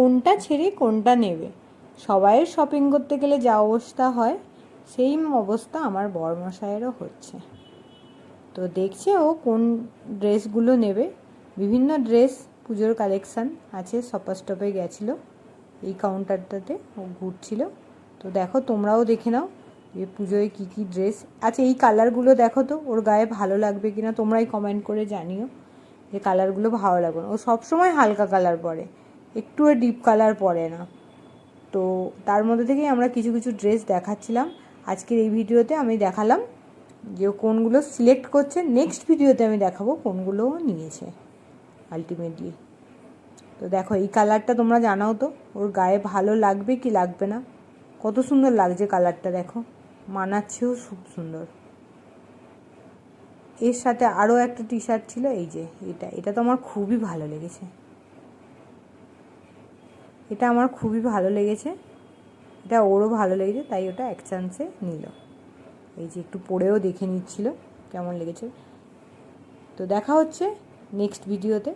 কোনটা ছেড়ে কোনটা নেবে। সবাইয়ের শপিং করতে গেলে যা অবস্থা হয় সেই অবস্থা আমার বরমশায়েরও হচ্ছে। তো দেখছে ও কোন ড্রেসগুলো নেবে। বিভিন্ন ড্রেস, পুজোর কালেকশান আছে সপার স্টপে গেছিল। এই কাউন্টারটাতে ও ঘুরছিল। তো দেখো, তোমরাও দেখে নাও যে পুজোয় কী কী ড্রেস। আচ্ছা এই কালারগুলো দেখো তো, ওর গায়ে ভালো লাগবে কিনা তোমরাই কমেন্ট করে জানিও যে কালারগুলো ভালো লাগবে ও সবসময় হালকা কালার পরে। একটু ডিপ কালার পরে না। তো তার মধ্যে থেকেই আমরা কিছু কিছু ড্রেস দেখাচ্ছিলাম। আজকের এই ভিডিওতে আমি দেখালাম যে কোনগুলো সিলেক্ট করছে। নেক্সট ভিডিওতে আমি দেখাবো কোনগুলো নিয়েছে আলটিমেটলি তো দেখো, এই কালারটা তোমরা জানাও তো, ওর গায়ে ভালো লাগবে কি লাগবে না? কত সুন্দর লাগছে কালারটা দেখো। মানাচ্ছেও খুব সুন্দর। এর সাথে আরও একটা টি শার্ট ছিল, এই যে, এটা। এটা তো আমার খুবই ভালো লেগেছে। এটা আমার খুবই ভালো লেগেছে। এটা ওরও ভালো লেগেছে, তাই ওটা এক চান্সে নিল। এই যে একটু পড়েও দেখে নিচ্ছিল, কেমন লেগেছে। তো দেখা হচ্ছে নেক্সট ভিডিওতে